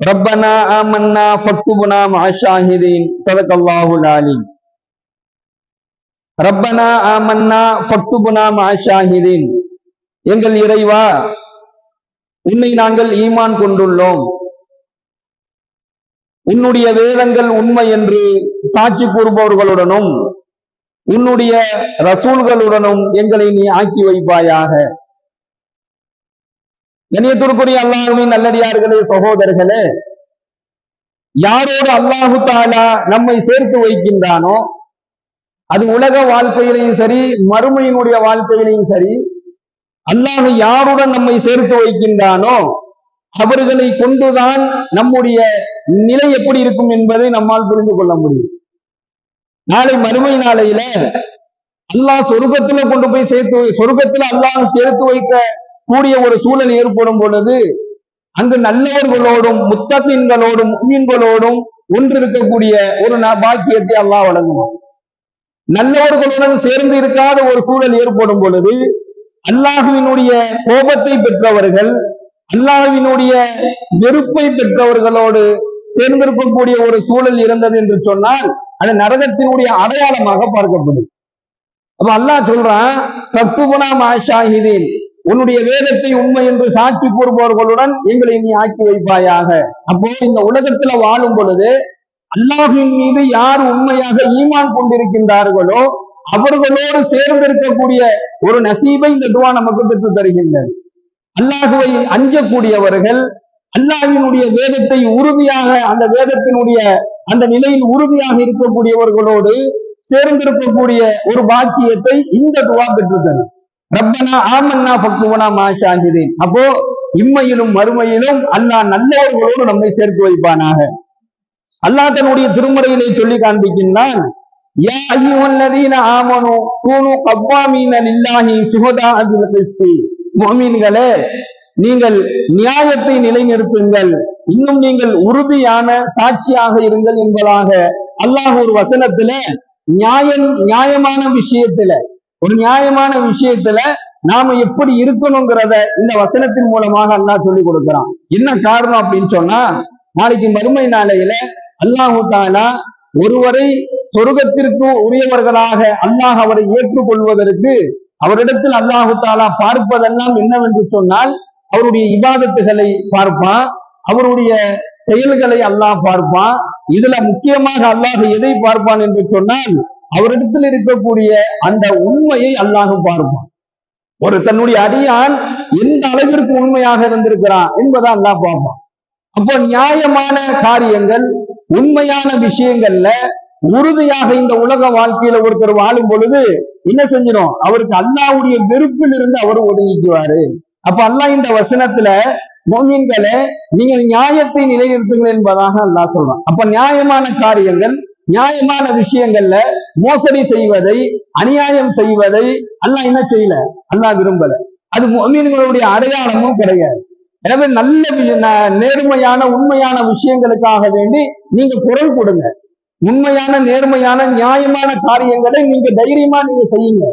ربنا آمنا فاكتبنا مع الشاهدين صدق الله العليم ரப்பனா ஆமன்னா ஃபக்துபுனா மா ஷாஹிதீன் எங்கள் இறைவா உன்னை நாங்கள் ஈமான் கொண்டுள்ளோம் உன்னுடைய வேதங்கள் உண்மை என்று சாட்சி கூறுபவர்களுடனும் உன்னுடைய ரசூல்களுடனும் எங்களை நீ ஆக்கி வைப்பாயாக கணியத்திற்குரிய அல்லாஹுவின் நல்லடியார்களே சகோதரர்களே யாரோடு அல்லாஹு தாலா நம்மை சேர்த்து வைக்கின்றானோ அது உலக வாழ்க்கையிலையும் சரி மறுமையினுடைய வாழ்க்கையிலையும் சரி அல்லாஹ் யாருடன் நம்மை சேர்த்து வைக்கின்றானோ அவர்களை கொண்டுதான் நம்முடைய நிலை எப்படி இருக்கும் என்பதை நம்மால் புரிந்து கொள்ள முடியும். நாளை மறுமை நாளையில அல்லாஹ் சொருக்கத்துல கொண்டு போய் சேர்த்து சொருக்கத்துல அல்லாஹ் சேர்த்து வைக்க கூடிய ஒரு சூழல் ஏற்படும் பொழுது அங்கு நல்லவர்களோடும் முத்தத்தின்களோடும் மீன்களோடும் ஒன்று இருக்கக்கூடிய ஒரு பாக்கியத்தை அல்லாஹ் வழங்குவான். நல்லவர்களுடன் சேர்ந்து இருக்காத ஒரு சூழல் ஏற்படும் பொழுது அல்லாஹுவினுடைய கோபத்தை பெற்றவர்கள் அல்லாஹுவினுடைய வெறுப்பை பெற்றவர்களோடு சேர்ந்திருக்கக்கூடிய ஒரு சூழல் இருந்தது என்று சொன்னால் அது நரகத்தினுடைய அடையாளமாக பார்க்கப்படும் அப்ப அல்லாஹ் சொல்றான் சத்துகுணா மாஷாஹிதீன். உன்னுடைய வேதத்தை உண்மை என்று சாட்சி கூறுபவர்களுடன் எங்களை நீ ஆக்கி வைப்பாயாக. அப்போ இந்த உலகத்துல வாழும் பொழுது அல்லாஹின் மீது யார் உண்மையாக ஈமான் கொண்டிருக்கின்றார்களோ அவர்களோடு சேர்ந்து இருக்கக்கூடிய ஒரு நசீபை இந்த துவா நமக்கு பெற்று தருகின்றது. அல்லாஹுவை அஞ்சக்கூடியவர்கள் அல்லாஹினுடைய வேதத்தை உறுதியாக அந்த வேதத்தினுடைய அந்த நிலையில் உறுதியாக இருக்கக்கூடியவர்களோடு சேர்ந்திருக்கக்கூடிய ஒரு பாக்கியத்தை இந்த துவா பெற்று தரும். ரப்பனா ஆமன்னா பக்குவனா மா அப்போ இம்மையிலும் மறுமையிலும் அல்லாஹ் நல்லவர்களோடு நம்மை சேர்த்து வைப்பானாக. அல்லாஹ் தன்னுடைய திருமுறையிலே சொல்லி காண்பிக்கின்றான் நீங்கள் நியாயத்தை நிலைநிறுத்துங்கள். இன்னும் நீங்கள் உறுதியான சாட்சியாக இருங்கள் என்பதாக அல்லாஹ் ஒரு வசனத்துல நியாயம் நியாயமான விஷயத்துல ஒரு நியாயமான விஷயத்துல நாம எப்படி இருக்கணுங்கிறத இந்த வசனத்தின் மூலமாக அல்லாஹ் சொல்லி கொடுக்கிறான். என்ன காரணம் அப்படின்னு சொன்னா நாளைக்கு மறுமை நாளையில அல்லாஹு தாலா ஒருவரை சொர்க்கத்திற்கு உரியவர்களாக அல்லாஹ் அவரை ஏற்றுக்கொள்வதற்கு அவரிடத்தில் அல்லாஹு தாலா பார்ப்பதெல்லாம் என்னவென்று சொன்னால் அவருடைய இபாதத்துகளை பார்ப்பான் அவருடைய செயல்களை அல்லாஹ் பார்ப்பான் இதுல முக்கியமாக அல்லாஹ் எதை பார்ப்பான் என்று சொன்னால் அவரிடத்தில் இருக்கக்கூடிய அந்த உண்மையை அல்லாஹ் பார்ப்பான் ஒரு தன்னுடைய அடியான் எந்த அளவிற்கு உண்மையாக இருந்திருக்கிறான் என்பதை அல்லாஹ் பார்ப்பான் அப்போ நியாயமான காரியங்கள் உண்மையான விஷயங்கள்ல உறுதியாக இந்த உலக வாழ்க்கையில ஒருத்தர் வாழும் பொழுது என்ன செஞ்சிடும் அவருக்கு அல்லாவுடைய வெறுப்பில் இருந்து அவர் ஒதுங்கிக்குவாரு. அப்ப அல்லாஹ் இந்த வசனத்துல மோமின்களே நீங்கள் நியாயத்தை நிலைநிறுத்துங்கள் என்பதாக அல்லாஹ் சொல்றான். அப்ப நியாயமான காரியங்கள் நியாயமான விஷயங்கள்ல மோசடி செய்வதை அநியாயம் செய்வதை அல்லா என்ன செய்யல? அல்லா விரும்பல. அது மீன்களுடைய அடையாளமும் கிடையாது. எனவே நல்ல ந- நேர்மையான உண்மையான விஷயங்களுக்காக வேண்டி நீங்க குரல் கொடுங்க. உண்மையான நேர்மையான நியாயமான காரியங்களை நீங்க தைரியமா நீங்க செய்யுங்க.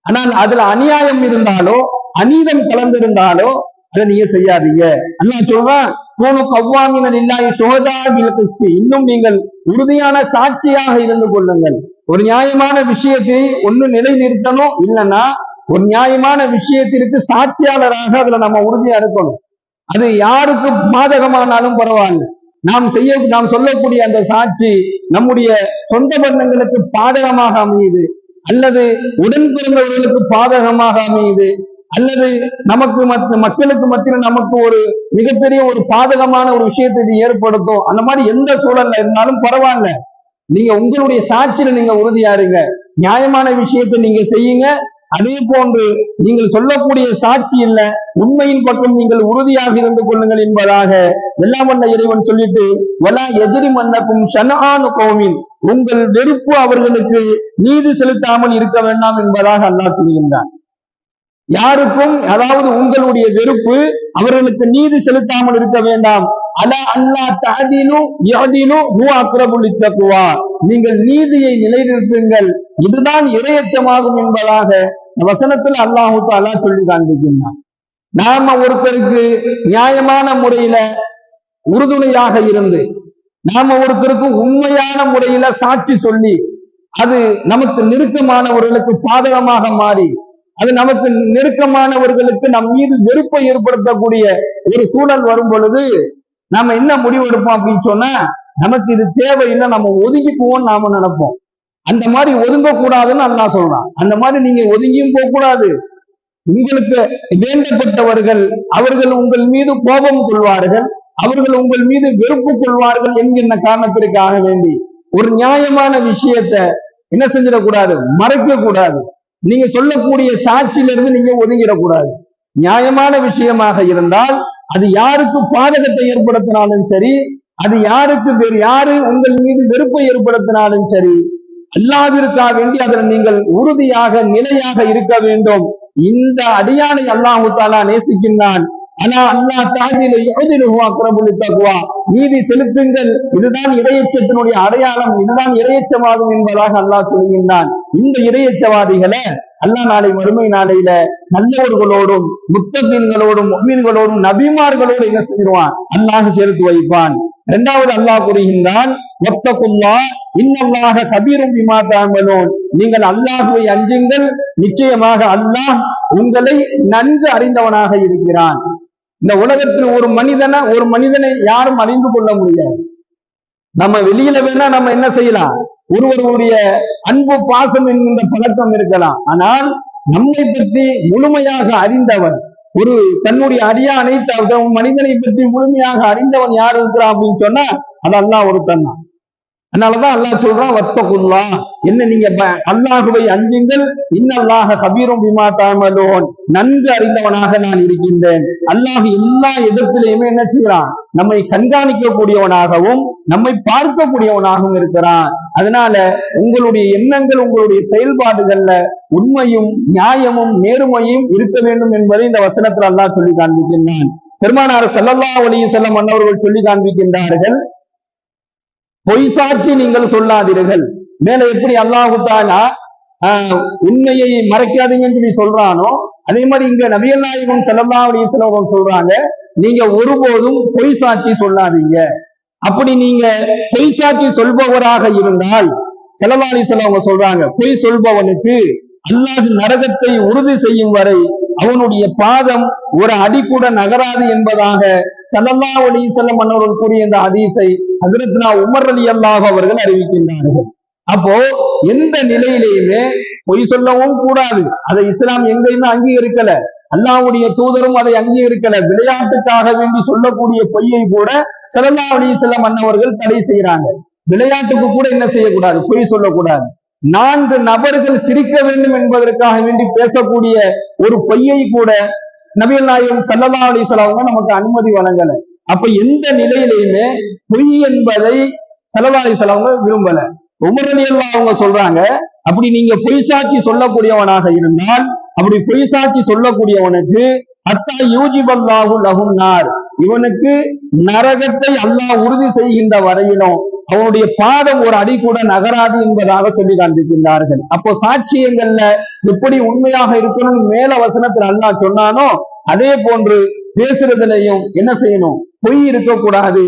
ஆனால் அதுல அநியாயம் இருந்தாலோ அநீதம் கலந்திருந்தாலோ அதை நீங்க செய்யாதீங்க. அண்ணா சொல்றான் போனு கவ்வாமினர் இல்லாய் சுகதா கிஸ்தி இன்னும் நீங்கள் உறுதியான சாட்சியாக இருந்து கொள்ளுங்கள். ஒரு நியாயமான விஷயத்தை ஒண்ணு நிலைநிறுத்தணும் இல்லைன்னா ஒரு நியாயமான விஷயத்திற்கு சாட்சியாளராக அதுல நம்ம உறுதியா இருக்கணும். அது யாருக்கு பாதகமானாலும் பரவாயில்ல. நாம் செய்ய நாம் சொல்லக்கூடிய அந்த சாட்சி நம்முடைய சொந்த பந்தங்களுக்கு பாதகமாக அமையுது. அல்லது உடன் பிறந்தவர்களுக்கு பாதகமாக அமையுது. அல்லது நமக்கு மக்களுக்கு மத்தியில் நமக்கு ஒரு மிகப்பெரிய ஒரு பாதகமான ஒரு விஷயத்தை இது ஏற்படுத்தும் அந்த மாதிரி எந்த சூழல்ல இருந்தாலும் பரவாயில்ல. நீங்க உங்களுடைய சாட்சியில நீங்க உறுதியா இருங்க. நியாயமான விஷயத்தை நீங்க செய்யுங்க. அதே போன்று நீங்கள் சொல்லக்கூடிய சாட்சி இல்ல உண்மையின் பக்கம் நீங்கள் உறுதியாக இருந்து கொள்ளுங்கள் என்பதாக எல்லாம் வந்த இறைவன் சொல்லிட்டு வலா எதிரி மன்னக்கும் ஷனானு கோமின். உங்கள் வெறுப்பு அவர்களுக்கு நீதி செலுத்தாமல் இருக்க வேண்டாம் என்பதாக அல்லாஹ் சொல்கின்றான். யாருக்கும் அதாவது உங்களுடைய வெறுப்பு அவர்களுக்கு நீதி செலுத்தாமல் இருக்க வேண்டாம். அல அல்லா தாதினு யாதினு ஹூ நீங்கள் நீதியை நிலைநிறுத்துங்கள். இதுதான் இரையச்சமாகும் என்பதாக வசனத்தில் அல்லாஹு தாலா சொல்லி காண்பிக்கின்றான். நாம ஒருத்தருக்கு நியாயமான முறையில உறுதுணையாக இருந்து நாம ஒருத்தருக்கு உண்மையான முறையில சாட்சி சொல்லி அது நமக்கு நெருக்கமானவர்களுக்கு பாதகமாக மாறி அது நமக்கு நெருக்கமானவர்களுக்கு நம் மீது வெறுப்பை ஏற்படுத்தக்கூடிய ஒரு சூழல் வரும் பொழுது நாம என்ன முடிவு எடுப்போம் அப்படின்னு சொன்னா நமக்கு இது தேவையில்லை நம்ம ஒதுங்கிக்குவோம் நாம நினைப்போம். அந்த மாதிரி ஒதுங்க கூடாதுன்னு அல்லா சொல்றான். அந்த மாதிரி நீங்க ஒதுங்கியும் போக கூடாது உங்களுக்கு வேண்டப்பட்டவர்கள் அவர்கள் உங்கள் மீது கோபம் கொள்வார்கள் அவர்கள் உங்கள் மீது வெறுப்பு கொள்வார்கள் என்கின்ற காரணத்திற்காக வேண்டி ஒரு நியாயமான விஷயத்த என்ன செஞ்சிடக்கூடாது? மறைக்க கூடாது நீங்க சொல்லக்கூடிய சாட்சியிலிருந்து நீங்க ஒதுங்கிடக்கூடாது. நியாயமான விஷயமாக இருந்தால் அது யாருக்கு பாதகத்தை ஏற்படுத்தினாலும் சரி அது யாருக்கு வேறு யாரு உங்கள் மீது வெறுப்பை ஏற்படுத்தினாலும் சரி அல்லாதிருக்கா வேண்டி அதில் நீங்கள் உறுதியாக நிலையாக இருக்க வேண்டும். இந்த அடியானை அல்லாஹு தாலா நேசிக்கின்றான். ஆனா அல்லா தாதில தகுவா நீதி செலுத்துங்கள். இதுதான் இரையச்சத்தினுடைய அடையாளம். இதுதான் இரையச்சமாகும் என்பதாக அல்லாஹ் சொல்கின்றான். இந்த இரையச்சவாதிகளை அல்லா நாளை மறுமை நாளையில நல்லவர்களோடும் முத்தகீன்களோடும் மீன்களோடும் நபிமார்களோடு என்ன செய்வான்? அல்லாஹ் சேர்த்து வைப்பான். இரண்டாவது அல்லாஹ் கூறுகின்றான் ஒத்தகுல்லா இன்னல்லாக கபீரும் பிமா நீங்கள் அல்லாஹுவை அஞ்சுங்கள். நிச்சயமாக அல்லாஹ் உங்களை நன்கு அறிந்தவனாக இருக்கிறான். இந்த உலகத்தில் ஒரு மனிதனை ஒரு மனிதனை யாரும் அறிந்து கொள்ள முடியாது. நம்ம வெளியில வேணா நம்ம என்ன செய்யலாம்? ஒருவருடைய அன்பு பாசம் என்கின்ற பழக்கம் இருக்கலாம். ஆனால் நம்மை பற்றி முழுமையாக அறிந்தவன் ஒரு தன்னுடைய அடியானை மனிதனை பற்றி முழுமையாக அறிந்தவன் யார் இருக்கிறான் அப்படின்னு சொன்னா அதெல்லாம் ஒருத்தன் தான். அதனாலதான் அல்லாஹ் சொல்றான் வத்தகுல்லா. என்ன நீங்க அல்லாஹுவை அஞ்சுங்கள். இன்னல்லாக ஹபீரும் பிமா தாமலோன். நன்கு அறிந்தவனாக நான் இருக்கின்றேன். அல்லாஹ் எல்லா இடத்திலையுமே என்ன செய்யறான் நம்மை கண்காணிக்கக்கூடியவனாகவும் நம்மை பார்க்கக்கூடியவனாகவும் இருக்கிறான். அதனால உங்களுடைய எண்ணங்கள் உங்களுடைய செயல்பாடுகள்ல உண்மையும் நியாயமும் நேர்மையும் இருக்க வேண்டும் என்பதை இந்த வசனத்தில் அல்லாஹ் சொல்லி காண்பிக்கின்றான். பெருமானார் செல்லல்லா ஒளியும் செல்லம் மன்னவர்கள் சொல்லி காண்பிக்கின்றார்கள் பொய் சாட்சி நீங்கள் சொல்லாதீர்கள். மேல எப்படி அல்லாஹு தாலா உண்மையை மறைக்காதீங்க சொல்லி சொல்றானோ அதே மாதிரி இங்க நபியல் நாயகம் செல்லல்லா அலிஸ்லாம் சொல்றாங்க நீங்க ஒருபோதும் பொய் சாட்சி சொல்லாதீங்க. அப்படி நீங்க பொய் சாட்சி சொல்பவராக இருந்தால் செல்லல்லா அலிஸ்லாம் சொல்றாங்க பொய் சொல்பவனுக்கு அல்லாஹ் நரகத்தை உறுதி செய்யும் வரை அவனுடைய பாதம் ஒரு அடி கூட நகராது என்பதாக சல்லல்லா அலி செல்லம் மன்னர்கள் கூறிய இந்த ஹதீஸை ஹசரத்னா உமர் அலி அல்லாஹ் அவர்கள் அறிவிக்கின்றார்கள். அப்போ எந்த நிலையிலேயுமே பொய் சொல்லவும் கூடாது. அதை இஸ்லாம் எங்கேயுமே அங்கீகரிக்கல. அல்லாவுடைய தூதரும் அதை அங்கீகரிக்கல. விளையாட்டுக்காக வேண்டி சொல்லக்கூடிய பொய்யை கூட சல்லல்லா அலி செல்லம் மன்னவர்கள் தடை செய்யறாங்க விளையாட்டுக்கு கூட என்ன செய்யக்கூடாது? பொய் சொல்லக்கூடாது. நான்கு நபர்கள் சிரிக்க வேண்டும் என்பதற்காக வேண்டி பேசக்கூடிய ஒரு பொய்யை கூட நபிகள் நாயகம் சல்லல்லா அலிஸ்லாம நமக்கு அனுமதி வழங்கல. அப்ப எந்த நிலையிலையுமே பொய் என்பதை சல்லல்லா அலிஸ்லாம விரும்பல. உமர் அவங்க சொல்றாங்க அப்படி நீங்க பொய் சாட்சி சொல்லக்கூடியவனாக இருந்தால் அப்படி பொய் சாட்சி சொல்லக்கூடியவனுக்கு அத்தா யூஜிபல்லாஹு லகுன்னார் இவனுக்கு நரகத்தை அல்லாஹ் உறுதி செய்கின்ற வரையிலும் அவனுடைய பாதம் ஒரு அடி கூட நகராது என்பதாக சொல்லி காண்பிக்கின்றார்கள். அப்போ சாட்சியங்கள்ல எப்படி உண்மையாக இருக்கணும் மேல வசனத்தில் அண்ணா சொன்னானோ அதே போன்று பேசுறதுலையும் என்ன செய்யணும்? பொய் இருக்கக்கூடாது.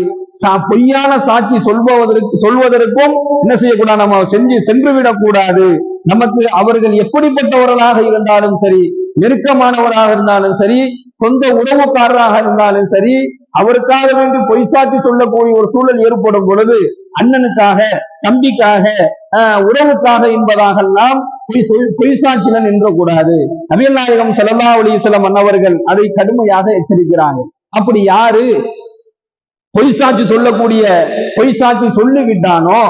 பொய்யான சாட்சி சொல்பவதற்கு சொல்வதற்கும் என்ன செய்யக்கூடாது? நம்ம செஞ்சு சென்று விடக்கூடாது நமக்கு அவர்கள் எப்படிப்பட்டவர்களாக இருந்தாலும் சரி நெருக்கமானவராக இருந்தாலும் சரி சொந்த உறவுக்காரராக இருந்தாலும் சரி அவருக்காக வேண்டி பொய் சாட்சி சொல்லக்கூடிய ஒரு சூழல் ஏற்படும் பொழுது அண்ணனுக்காக தம்பிக்காக உறவுக்காக என்பதாகலாம் பொய் சொல் பொய் சாட்சியில நின்றக்கூடாது. நபியல் நாயகம் செலவா சில மன்னவர்கள் அதை கடுமையாக எச்சரிக்கிறாங்க. அப்படி யாரு பொய் சாட்சி சொல்லக்கூடிய பொய் சாட்சி சொல்லி விட்டானோ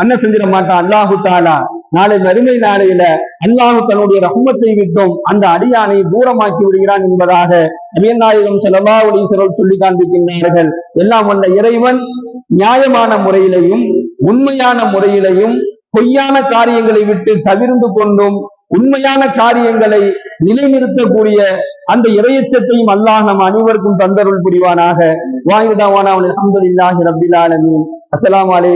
அண்ணன் செஞ்சிட மாட்டான். அல்லாஹு தாலா நாளை மறுமை நாளையில அல்லாஹ் தன்னுடைய ரஹ்மத்தை விட்டும் அந்த அடியானை தூரமாக்கி விடுகிறான் என்பதாக நபியன் நாயகம் ஸல்லல்லாஹு அலைஹி சொல்லி காண்பிக்கின்றார்கள். எல்லாம் வந்த இறைவன் நியாயமான முறையிலையும் உண்மையான முறையிலையும் பொய்யான காரியங்களை விட்டு தவிர்ந்து கொண்டும் உண்மையான காரியங்களை நிலைநிறுத்தக்கூடிய அந்த இறையச்சத்தையும் அல்லாஹ் நம் அனைவருக்கும் தந்தருள் புரிவானாக. வாயுதாவான அவன் அல்ஹம்துலில்லாஹி ரபிலாலமின் அஸ்லாம் வலை